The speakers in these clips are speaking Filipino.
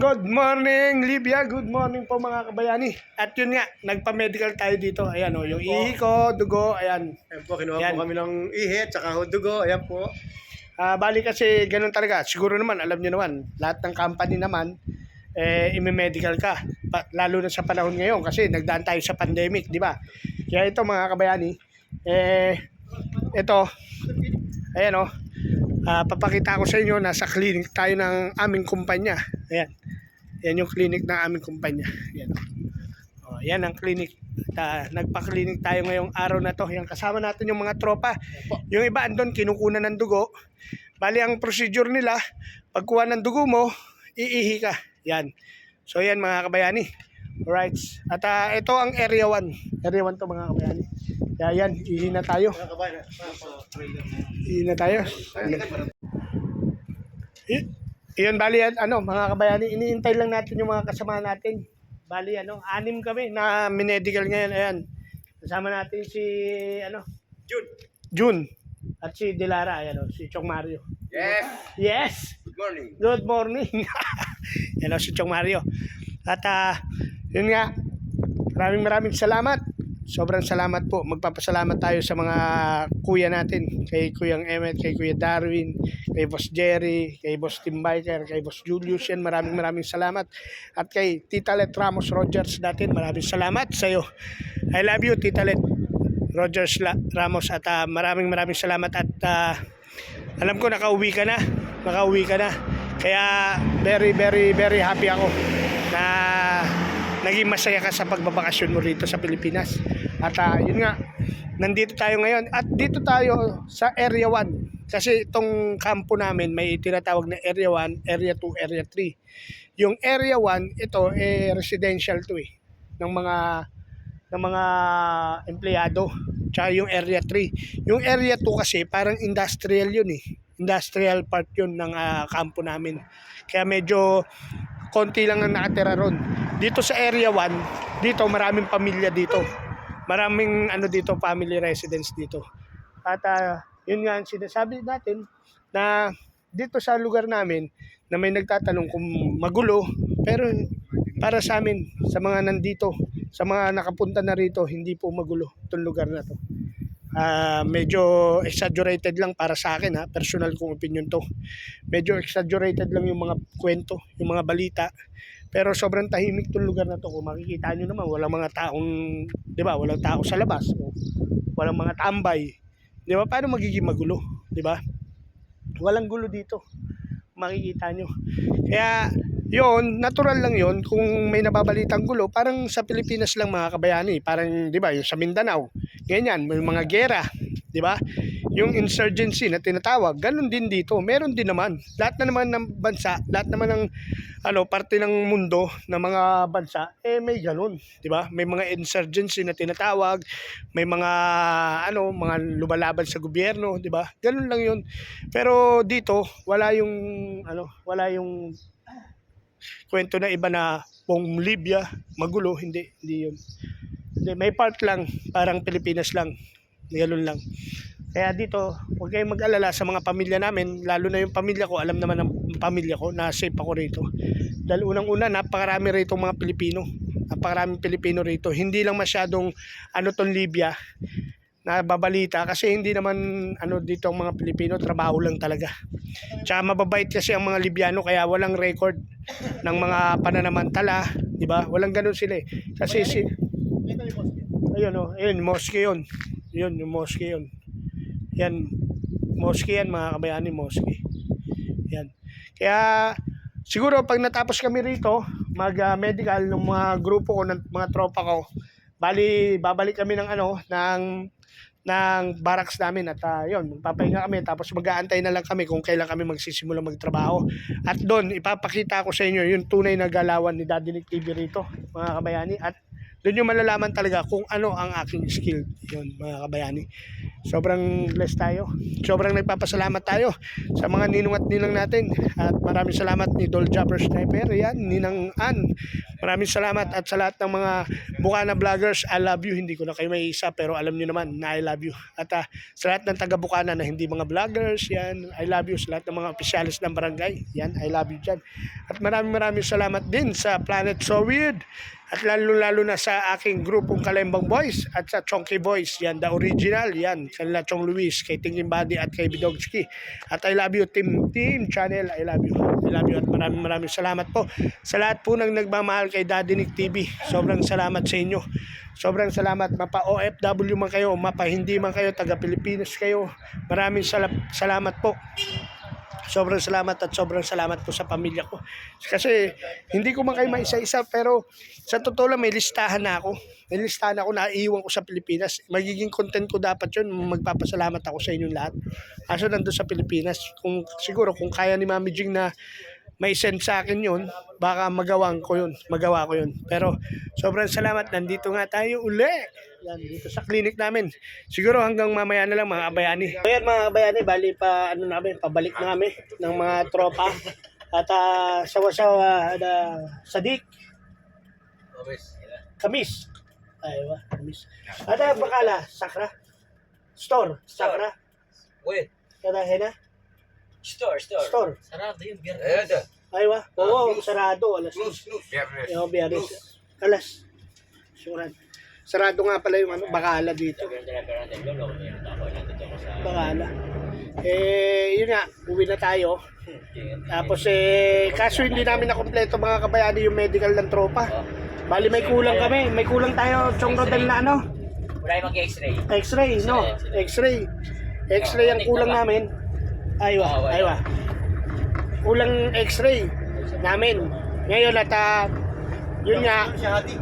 good morning, Libya. Good morning po mga kabayani. At yun nga, nagpa-medical tayo dito. Ayan o, yung ihi ko, dugo, ayan. Ayan po, kinuha Yan. po kami ng ihi, tsaka dugo. Ayan po. Ah, bali kasi ganun talaga. Siguro naman, alam nyo naman, lahat ng company naman, eh, imi-medical ka. Pa- lalo na sa panahon ngayon kasi nagdaan tayo sa pandemic, di ba? Kaya ito mga kabayani, eh, ito, ayan o, ah, papakita ko sa inyo, nasa clinic tayo ng aming kumpanya. Ayan. Yan yung clinic ng aming kumpanya. Yan. Oh, yan ang clinic. Ta, nagpa-clinic tayo ngayong araw na to. Yan kasama natin yung mga tropa. Yung iba andun kinukunan ng dugo. Bali ang procedure nila, pagkuha ng dugo mo, iihi ka. Yan. So yan mga kabayani. Alright. At ah, ito ang area 1. Area 1 to mga kabayani. Kaya yan, ihi na tayo. Ihi na tayo. I- Iyon bali ano, mga kabayani, iniintay lang natin yung mga kasama natin. Bali ano, anim kami na minedical ngayon. Ayan. Kasama natin si ano, June. June at si Delara, ayan o, si Chong Mario. Yes. Yes. Good morning. Good morning. Yan o, si Chong Mario. At ah, yun nga, maraming maraming salamat. Sobrang salamat po. Magpapasalamat tayo sa mga kuya natin. Kay Kuyang Emmet, kay Kuya Darwin, kay Boss Jerry, kay Boss Tim Biker, kay Boss Julius. Yan, maraming maraming salamat. At kay Tita Let Ramos Rogers natin, maraming salamat sa iyo. I love you, Tita Let Rogers La- Ramos. At ah, maraming maraming salamat. At ah, alam ko nakauwi ka na. Nakauwi ka na. Kaya very, very, very happy ako na naging masaya ka sa pagbabakasyon mo rito sa Pilipinas. At ah, yun nga, nandito tayo ngayon. At dito tayo sa Area 1. Kasi itong kampo namin may tinatawag na Area 1, Area 2, Area 3. Yung Area 1, ito eh residential to eh ng mga ng mga empleyado. Tsaka yung Area 3. Yung Area 2 kasi parang industrial yun eh. Industrial part yun ng ah, kampo namin. Kaya medyo konti lang ang nakatira ron. Dito sa Area 1, dito maraming pamilya dito. Maraming ano dito, family residence dito. At ah, yun nga ang sinasabi natin na dito sa lugar namin na may nagtatanong kung magulo pero para sa amin sa mga nandito sa mga nakapunta na rito hindi po magulo itong lugar na to Ah, medyo exaggerated lang para sa akin ha? Personal kong opinion to. Medyo exaggerated lang yung mga kwento yung mga balita. Pero sobrang tahimik tong lugar na to. Kung makikita nyo naman walang mga taong di ba walang tao sa labas. O walang mga tambay. Di ba paano magiging magulo? Di ba? Walang gulo dito. Makikita nyo. Kaya yon natural lang yon kung may nababalitang gulo parang sa Pilipinas lang mga kabayani. Parang di ba yung sa Mindanao ganyan may mga gera di ba? Yung insurgency na tinatawag ganun din dito meron din naman. Lahat na naman ng bansa lahat naman ng ano parte ng mundo ng mga bansa eh may ganun di ba? May mga insurgency na tinatawag may mga ano mga lumalaban sa gobyerno di ba? Ganun lang yun. Pero dito wala yung ano wala yung kwento na iba na pong Libya magulo. Hindi hindi yun hindi, may part lang. Parang Pilipinas lang. Ganun lang. Kaya dito huwag kayong mag-alala sa mga pamilya namin. Lalo na yung pamilya ko. Alam naman ng pamilya ko na safe ako rito. Dahil unang-una napakarami rito mga Pilipino. Napakaraming Pilipino rito. Hindi lang masyadong ano tong Libya na babalita kasi hindi naman ano dito ang mga Pilipino trabaho lang talaga. Tsaka mababait kasi ang mga Libyano kaya walang record ng mga pananamantala di ba? Walang ganun sila eh. Kasi si ayun oh. Ayun mosque yun. Yun yung mosque yun. Yan mosque yan mga kabayani mosque. Yan. Kaya siguro pag natapos kami rito mag ah, ng mga grupo ko ng mga tropa ko bali babalik kami ng ano ng ng barracks namin at uh, yun, magpapahinga kami tapos mag-aantay na lang kami kung kailan kami magsisimula magtrabaho. At doon, ipapakita ko sa inyo yung tunay na galawan ni Daddy Nick TV rito, mga kabayani. At doon yung malalaman talaga kung ano ang aking skill. Yun, mga kabayani. Sobrang blessed tayo. Sobrang nagpapasalamat tayo sa mga ninong at ninang natin. At maraming salamat ni Dol Jabber Sniper. Yan, Ninang An. Maraming salamat at sa lahat ng mga Bukana vloggers, I love you. Hindi ko na kayo may isa pero alam niyo naman na I love you. At ah, sa lahat ng taga Bukana na hindi mga vloggers, yan, I love you. Sa lahat ng mga opisyalis ng barangay, yan, I love you dyan. At maraming maraming salamat din sa Planet So Weird. At lalo-lalo na sa aking grupong Kalembang Boys at sa Chonky Boys, yan, the original, yan, sa nila Chong Luis, kay Tingin Body at kay Bidogski. At I love you, Team Team Channel, I love you. I love you at maraming maraming salamat po sa lahat po ng nagmamahal kay Daddy Nick TV. Sobrang salamat sa inyo. Sobrang salamat. Mapa OFW man kayo, mapa hindi man kayo, taga Pilipinas kayo. Maraming sala- salamat po. Sobrang salamat at sobrang salamat po sa pamilya ko. Kasi hindi ko man kayo maisa-isa pero sa totoo lang may listahan na ako. May listahan ako na iiwan ko sa Pilipinas. Magiging content ko dapat yun. Magpapasalamat ako sa inyong lahat. Kaso nandun sa Pilipinas. Kung, siguro kung kaya ni Mami Jing na may send sa akin yun, baka magawang ko yun. Magawa ko yun. Pero sobrang salamat. Nandito nga tayo uli. Yan, dito sa clinic namin. Siguro hanggang mamaya na lang mga abayani. Ayan mga abayani, bali pa ano namin, pabalik na kami ng mga tropa. At uh, sawa-sawa na sadik, kamis. Aywa, kamis. At uh, bakala, sakra. Store, sakra. Wait, Kada hena, store, store. store. Sarado yun, biyernes. Aywa, oo, sarado. Alas. Biyernes. Yung biyernes. Alas. Suran. Sarado nga pala yung ano, bakala dito. Bakala. Eh, yun nga, uwi na tayo. Tapos eh, kaso hindi namin nakompleto mga kabayani yung medical ng tropa. Bali may kulang kami, may kulang tayo Chong Rodel na ano, Wala yung mag-x-ray. x-ray, no? X-ray. X-ray ang kulang namin. Aywa, aywa. Kulang x-ray namin. Ngayon at ah, yun nga, Si Hadi.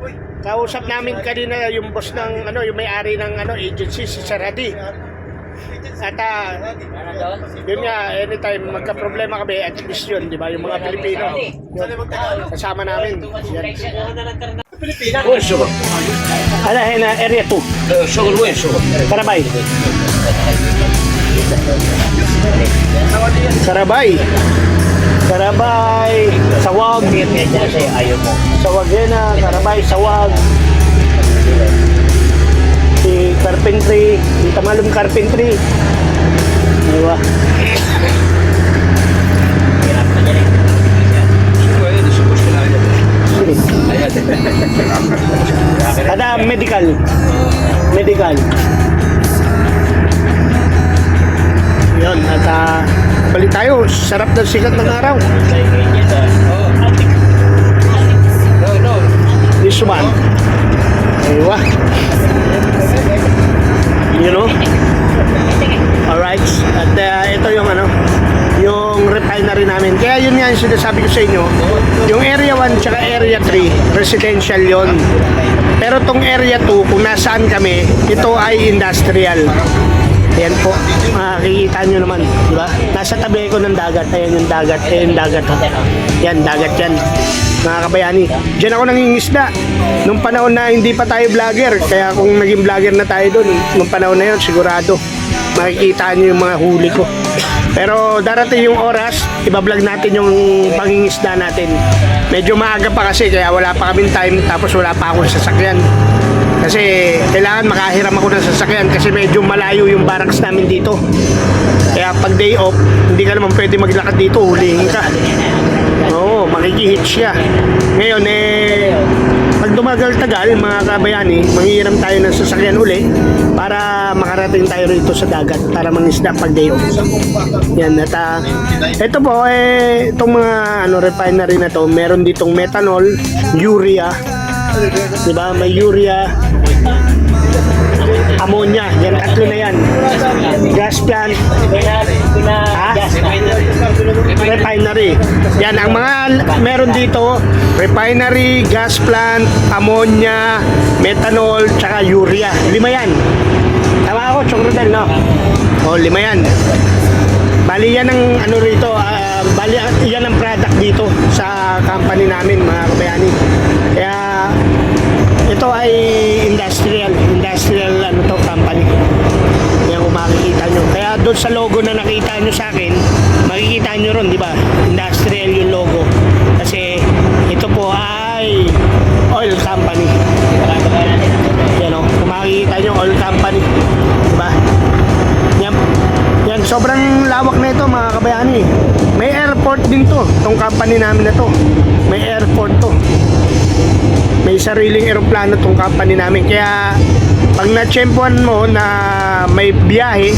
Uy, kausap namin kanina yung boss ng ano, yung may-ari ng ano agency si Saradi. At ah, Hadi. Doon? yun nga, anytime magka-problema kami, at least yun, di ba? Yung mga Pilipino, magtagal? kasama namin. Yan. Pilipinas. Ano, na area 2, Sugar win, sugar. Karabay. Karabay. Karabay, Sawag. Sawag yan na, Karabay, Sawag. Si Carpentry, si Tamalum Carpentry. Diba? Eh. Ada medical. Medical. Yun, at uh, balik tayo. Sarap ng sikat ng araw. This one. Aywa. You know? Alright. At uh, ito yung ano, yung refinery namin. Kaya yun nga yung sinasabi ko sa inyo. Yung area 1 tsaka area 3, residential yon. Pero tong area 2, kung nasaan kami, ito ay industrial. Ayan po, makikita nyo naman, di ba? Nasa tabi ko ng dagat, ayan yung dagat, ayan yung dagat. oh. Yan, dagat yan. Mga kabayani, dyan ako nangingisda. Nung panahon na hindi pa tayo vlogger, kaya kung naging vlogger na tayo doon, nung panahon na yun, sigurado, makikita nyo yung mga huli ko. Pero darating yung oras, ibablog natin yung pangingisda natin. Medyo maaga pa kasi, kaya wala pa kaming time, tapos wala pa akong sasakyan. Kasi kailangan makahiram ako ng sasakyan kasi medyo malayo yung barracks namin dito. Kaya pag day off, hindi ka naman pwede maglakad dito, hulihin ka. Oo, makikihit siya. Ngayon eh, pag dumagal-tagal mga kabayani, manghihiram tayo ng sasakyan uli para makarating tayo rito sa dagat para mangisda pag day off. Yan, at ah, ito po eh, itong mga ano, refinery na to, meron ditong methanol, urea, di ba? May urea, ammonia, yan tatlo na yan. Gas plant, ha? Refinery. Yan, ang mga meron dito, refinery, gas plant, ammonia, methanol, tsaka urea. Lima yan. Tama ako, Chong Rodel, no? O, lima yan. Bali yan ang ano rito, ah, bali yan ang product dito sa company namin mga kabayani. Kaya ito ay industrial, industrial ano to, company. Yan kung makikita nyo. Kaya doon sa logo na nakita nyo sa akin, makikita nyo ron, di ba? Industrial yung logo. Kasi ito po ay oil company. Yan o, kung makikita nyo, oil company. Diba? Yan, yan, sobrang lawak na ito mga kabayani. May airport din to, tong company namin na to. May airport to. May sariling eroplano tong company namin. Kaya, pag na-champuan mo na may biyahe,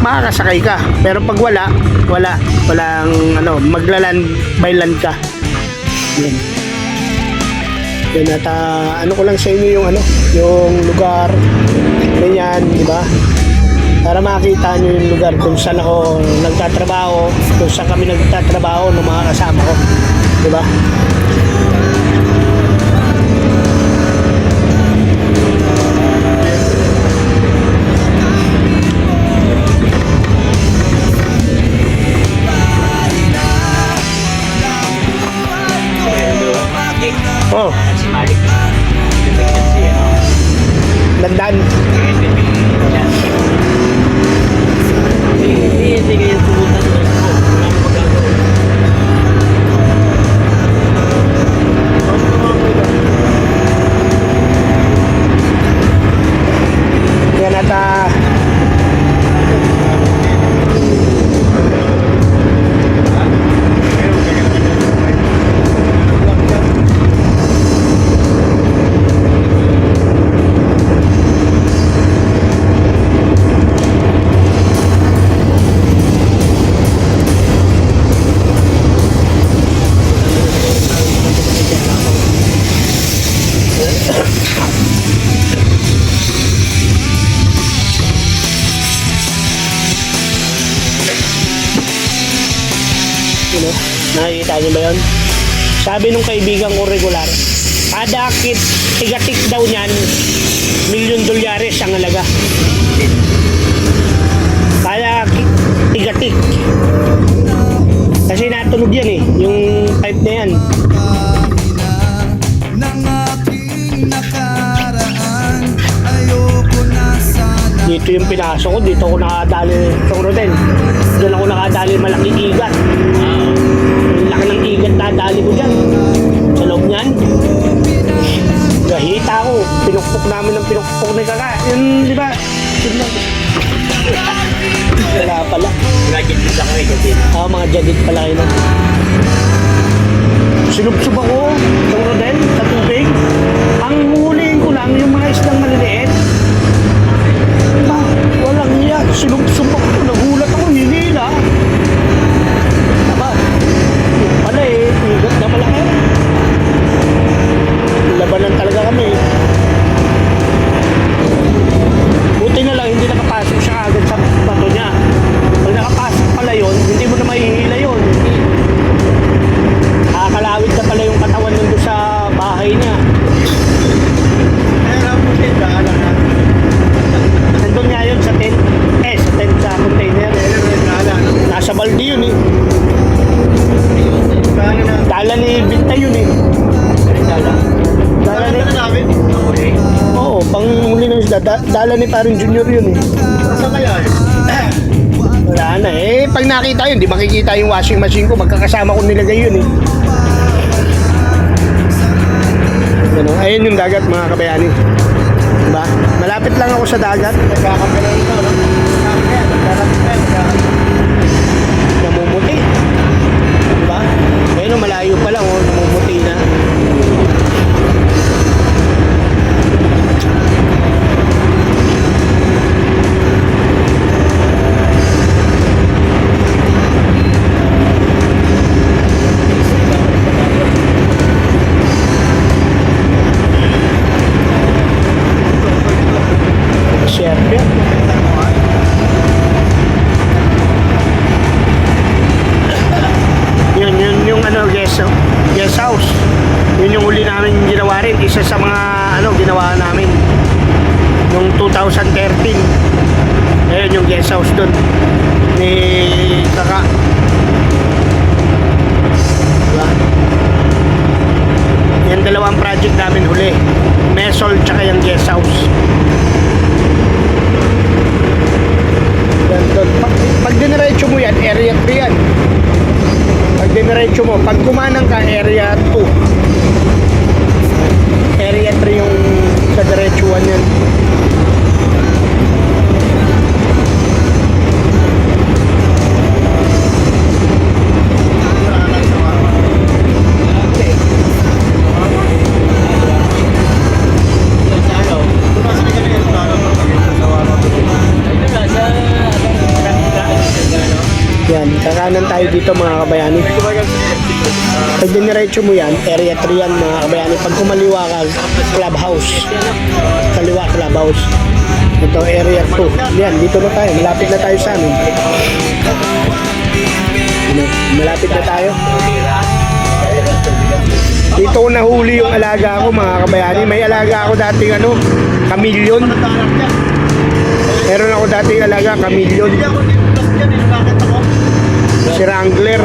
makakasakay ka. Pero pag wala, wala. Walang, ano, maglaland by land ka. Yan. Yan at ah, ano ko lang sa inyo yung ano, yung lugar, ganyan, di ba? Para makita nyo yung lugar kung saan ako nagtatrabaho, kung saan kami nagtatrabaho ng mga kasama ko, di ba? Sabi nung kaibigan ko regular, kada kit, tigatik daw niyan, milyon dolyares ang halaga. Kada ki- tigatik. Kasi natunog yan eh, yung pipe na yan. na Dito yung pinasok ko, dito ako nakadali sa Rodel. Doon ako nakadali malaking igat. Ang laki ng igat na dali ko dyan. Sa loob niyan. Gahita ko. Pinukpok namin ng pinukpok ni Kaka. Yun, di ba? Yun lang. Wala pala. Imagine mo sa kami kasi. Ah, mga jadit pala kayo. nun. Sinubsob ako ng Rodel sa tubig. Ang huliin ko lang yung mga islang maliliit. Ba, walang iya. Sinubsob ako. Nagulat ako. Hinila. Labanan talaga kami. Buti na lang hindi nakapasok siya agad sa bato niya. Parang junior yun eh. Kaya eh? Wala na eh. Pag nakita yun, di makikita yung washing machine ko. Magkakasama ko nilagay yun eh. Ganun. Ayun yung dagat mga kabayani. Diba? Malapit lang ako sa dagat. Nagkakagalan ito, huli. Mesol tsaka yung guest house. Yan doon. Pag, diniretso mo yan, area 3 yan. Pag diniretso mo, pag kumanang ka, area 2. Area 3 yung sa diretsuan yan. Yan, kakanan tayo dito mga kabayani. Pag diniretso mo yan, area 3 yan mga kabayani. Pag kumaliwa ka, clubhouse. Kaliwa, clubhouse. Ito, area 2. Yan, dito na tayo. Malapit na tayo sa amin. Ano, malapit na tayo. Dito nahuli yung alaga ko mga kabayani. May alaga ako dating ano, kamilyon. Meron ako dating alaga, kamilyon. Si Wrangler.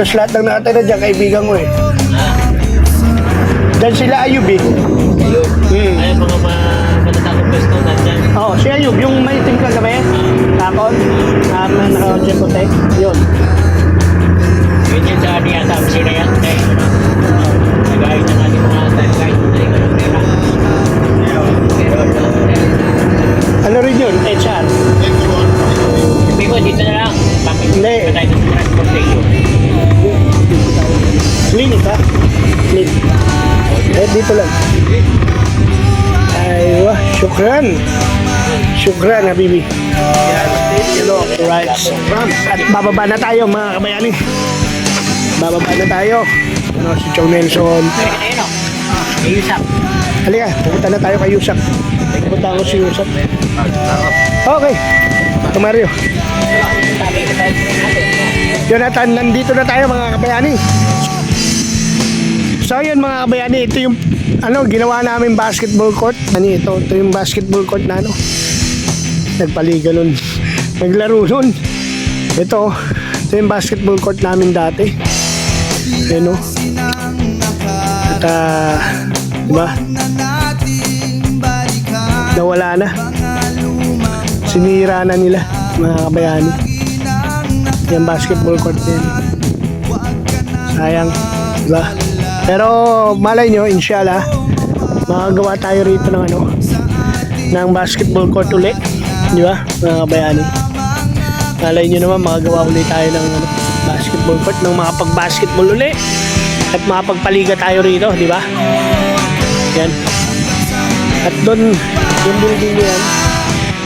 Halos lahat ng nakatira dyan, kaibigan ko eh. Diyan sila Ayub eh. ayun. Hmm. Ayun, mga ma- matatapos pwesto nandyan. Oo, si Ayub, yung may itim ka gabi. Takon. Na na naka-jet puti. Yun. Yun yun sa niya, sa opisina yan. Eh, ano, nagayos na natin mga time guide. Ay, pera. Pero, eh, Ano rin yun? HR. sabi ko, dito na lang. Bakit Hindi. Clinic. Eh, dito lang. Aywa, syukran. Syukran, Habibi. Right. At bababa na tayo, mga kabayani. Bababa na tayo. Ano, si Chong Nelson. Ayun, ayun, o. May usap. Halika, pupunta na tayo kay Yusak. Pupunta ako si Yusak. Okay. Ito Mario. Sabi ko tayo sa natin. Jonathan, nandito na tayo mga kabayani. So yun mga kabayani, ito yung ano, ginawa namin basketball court. Ano ito? Ito yung basketball court na ano. Nagpaliga nun. Naglaro nun. Ito, ito yung basketball court namin dati. Ano? Sinang At ah, diba? Nawala na. Sinira na nila mga kabayani. Yung basketball court na Sayang. Diba? Pero malay nyo, inshallah, makagawa tayo rito ng ano, ng basketball court uli. Di ba? Mga kabayani. Malay nyo naman, makagawa uli tayo ng ano, basketball court, ng makapag-basketball uli. At makapagpaliga tayo rito, di ba? Yan. At doon, yung building na yan,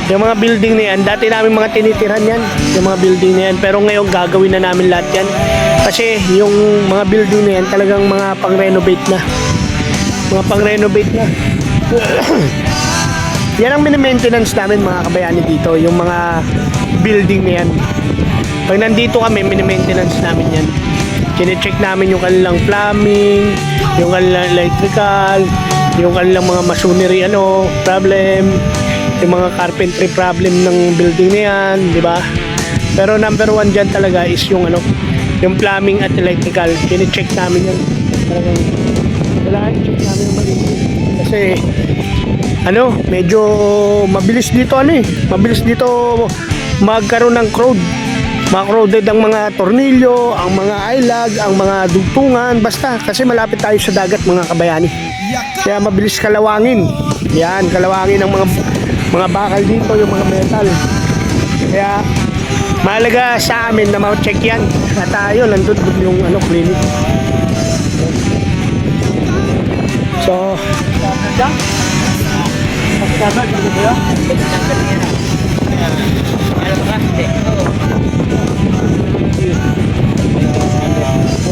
yung mga building na yan, dati namin mga tinitiran yan, yung mga building na yan. Pero ngayon gagawin na namin lahat yan. Kasi yung mga building na yan, talagang mga pang-renovate na. Mga pang-renovate na. yan ang mini-maintenance namin mga kabayani dito, yung mga building na yan. Pag nandito kami, mini-maintenance namin yan. Kine-check namin yung kanilang plumbing, yung kanilang electrical, yung kanilang mga machinery ano, problem, yung mga carpentry problem ng building na yan, di ba? Pero number one dyan talaga is yung ano, yung plumbing at electrical. Kine-check namin yan. Talagang, kailangan i-check namin yung maigi. Kasi, ano, medyo mabilis dito ano eh. Mabilis dito magkaroon ng crowd. Mga-crowded ang mga tornilyo, ang mga ilag, ang mga dugtungan, basta kasi malapit tayo sa dagat mga kabayani. Kaya mabilis kalawangin. Yan, kalawangin ng mga mga bakal dito, yung mga metal. Kaya mahalaga sa amin na ma-check yan. At tayo, nandun dun yung ano, clinic. So.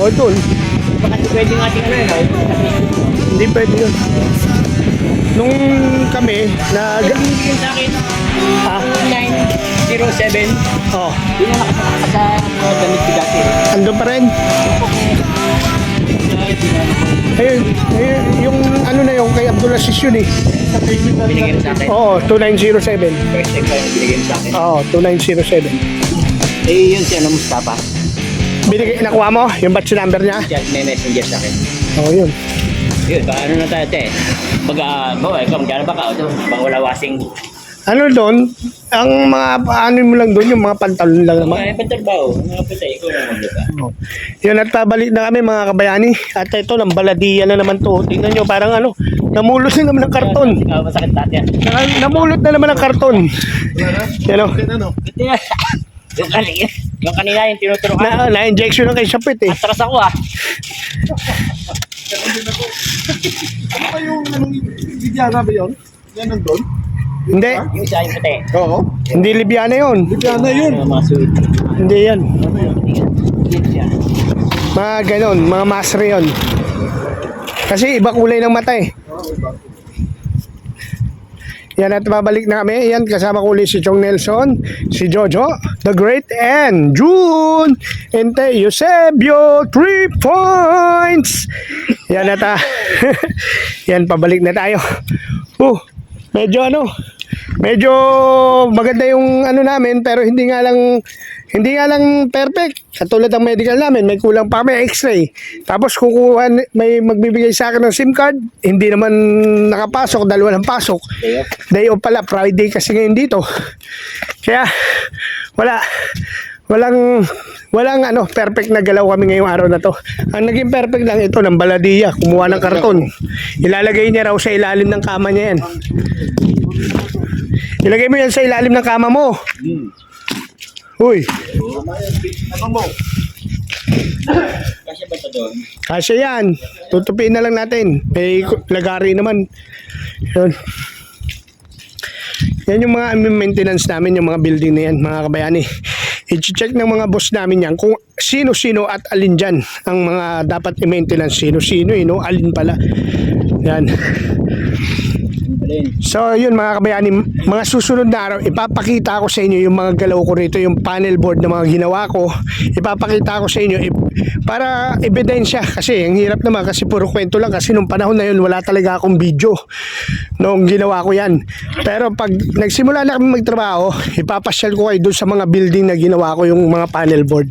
O, doon. Baka pwede nga? Sabihin ko. Hindi pwede yun. Nung kami, nag... Pwede bigyan sa akin. Ah, 907. oh, Yun ang nakataka sa mga damit ko dati. andun pa rin. Ayun, ayun, yung ano na yung kay Abdul Aziz yun eh. Binigyan sa akin. Oo, 2907. First time yung binigyan sa akin. Oo, 2907. Eh, yun si ano, Mustafa. Binigay, nakuha mo yung batch number niya? Diyan, may messenger sa akin. Oo, yun. Yun, baka ano na tayo, te. Pag, ah, bawa, ikaw, magkano ba ka? O, bang wala wasing. Ano doon, ang mga ano mo lang doon, yung mga pantalon lang naman. Mga pantalbaw. Mga pata, ikaw na maglupa. Yun at pabalik na kami mga kabayani. At ito, ng baladiya na naman to. Tingnan nyo, parang ano, namulot na naman ng karton. Ah, masakit dati yan. Namulot na naman ng karton. Yan o. Ito yan. Yung kanina, yung kanina yung tinuturukan. Na, na-injection na kay Sapit eh. Atras ako ah. Ano ba yung anong Libyana ba yun? Yan nandun? Hindi, Yung isa yung puti. Oo. hindi Libyana yun. Libyana yun. Yung mga sweet. Hindi yan. Yun siya. Mga ganon, mga masre yun. Kasi iba kulay ng mata eh. Yan at babalik na kami. Yan kasama ko ulit si Chong Nelson, si Jojo, The Great, and June. Ente Eusebio, 3 points. Yan at ah. Yan, pabalik na tayo. Uh, medyo ano, medyo maganda yung ano namin pero hindi nga lang hindi nga lang perfect. Katulad ng medical namin, may kulang pa kami x-ray. Tapos kukuha, may magbibigay sa akin ng SIM card, hindi naman nakapasok, dalawa ng pasok. Day off. Day off pala, Friday kasi ngayon dito. Kaya, wala, walang, walang ano, perfect na galaw kami ngayong araw na to. Ang naging perfect lang ito ng baladiya, kumuha ng karton. Ilalagay niya raw sa ilalim ng kama niya yan. Ilagay mo yan sa ilalim ng kama mo. Uy? Kasi ba ito doon? kasya yan. Tutupin na lang natin. May lagari naman. Yun. Yan yung mga maintenance namin, yung mga building na yan, mga kabayani. I-check ng mga boss namin yan kung sino-sino at alin dyan ang mga dapat i-maintenance. Sino-sino, you know, alin pala. Yan. So yun mga kabayani, mga susunod na araw, ipapakita ko sa inyo yung mga galaw ko rito, yung panel board na mga ginawa ko. Ipapakita ko sa inyo ip- para ebidensya kasi ang hirap naman kasi puro kwento lang kasi nung panahon na yun wala talaga akong video nung ginawa ko yan. Pero pag nagsimula na kami magtrabaho, ipapasyal ko kayo doon sa mga building na ginawa ko yung mga panel board.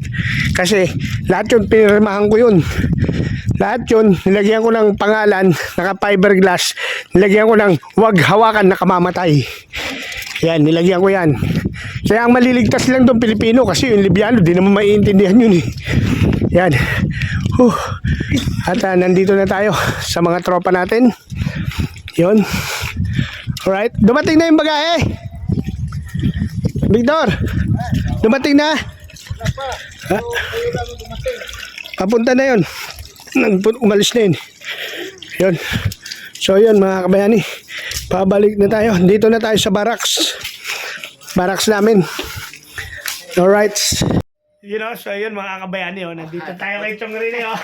Kasi lahat yun pinirmahan ko yun. Lahat yun, nilagyan ko ng pangalan, naka fiberglass, nilagyan ko ng wag hawakan na kamamatay. Yan, nilagyan ko yan. Kaya ang maliligtas lang doon Pilipino kasi yung Libyano, di naman maiintindihan yun eh. Yan. Huh. At ah, nandito na tayo sa mga tropa natin. Yun. Alright. Dumating na yung bagahe. Victor. Dumating na. Papunta na yun. Umalis na yun. Yun. So yun mga kabayani. Pabalik na tayo. Dito na tayo sa barracks. Barracks namin. Alright. You know, so yun mga kabayani. Oh, nandito tayo kay Chong Rene. Oh.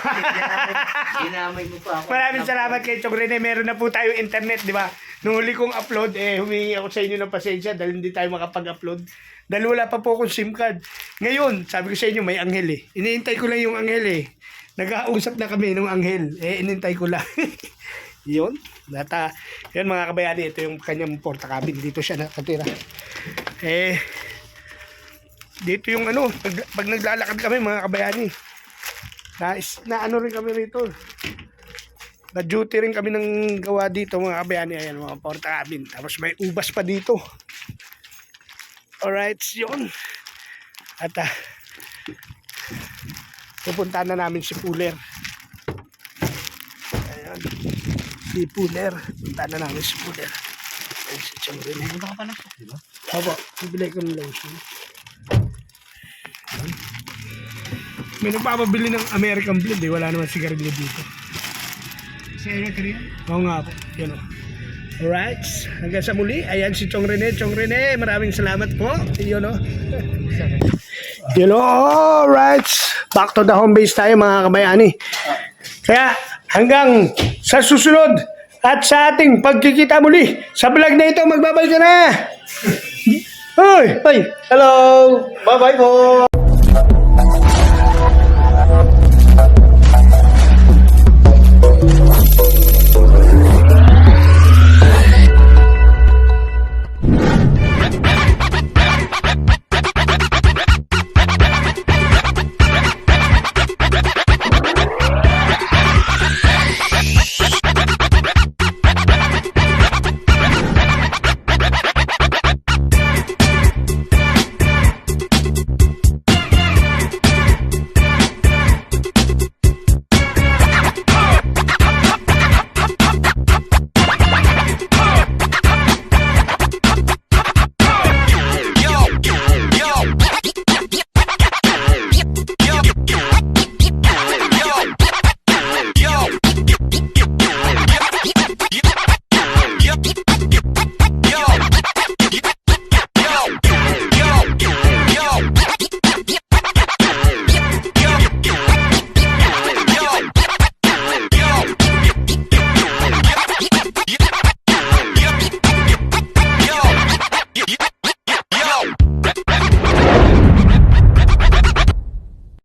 Ginamay mo pa ako. Maraming salamat kay Chong Rene. Meron na po tayo internet, di ba? Nung huli kong upload, eh, humingi ako sa inyo ng pasensya dahil hindi tayo makapag-upload. Dahil wala pa po akong SIM card. Ngayon, sabi ko sa inyo, may anghel eh. Iniintay ko lang yung anghel eh. Nag-ausap na kami nung anghel. Eh, inintay ko lang. yun. Data, yun mga kabayani, ito yung kanyang porta cabin. Dito siya nakatira. Eh, dito yung ano, pag, pag naglalakad kami mga kabayani, na, na ano rin kami rito. Na-duty rin kami ng gawa dito mga kabayani. Ayan mga porta cabin. Tapos may ubas pa dito. Alright, yun. At ah, pupunta na namin si Puller. Ayan. Si Puller. Punta na namin si Puller. Ayan si Chong rin. Punta ka pa na di ba? Opo, bibili ko ng lotion. May nagpapabili ng American Blend eh. Wala naman sigarilyo dito. Sa electric yan? Oo nga po. Yan o. Alright. Hanggang sa muli. Ayan si Chong Rene. Chong Rene, maraming salamat po. Yun o. Yun o. Alright. Back to the home base tayo mga kabayani. Kaya hanggang sa susunod at sa ating pagkikita muli sa vlog na ito, magbabay ka na! Hoy! Ay, hello! Bye-bye po!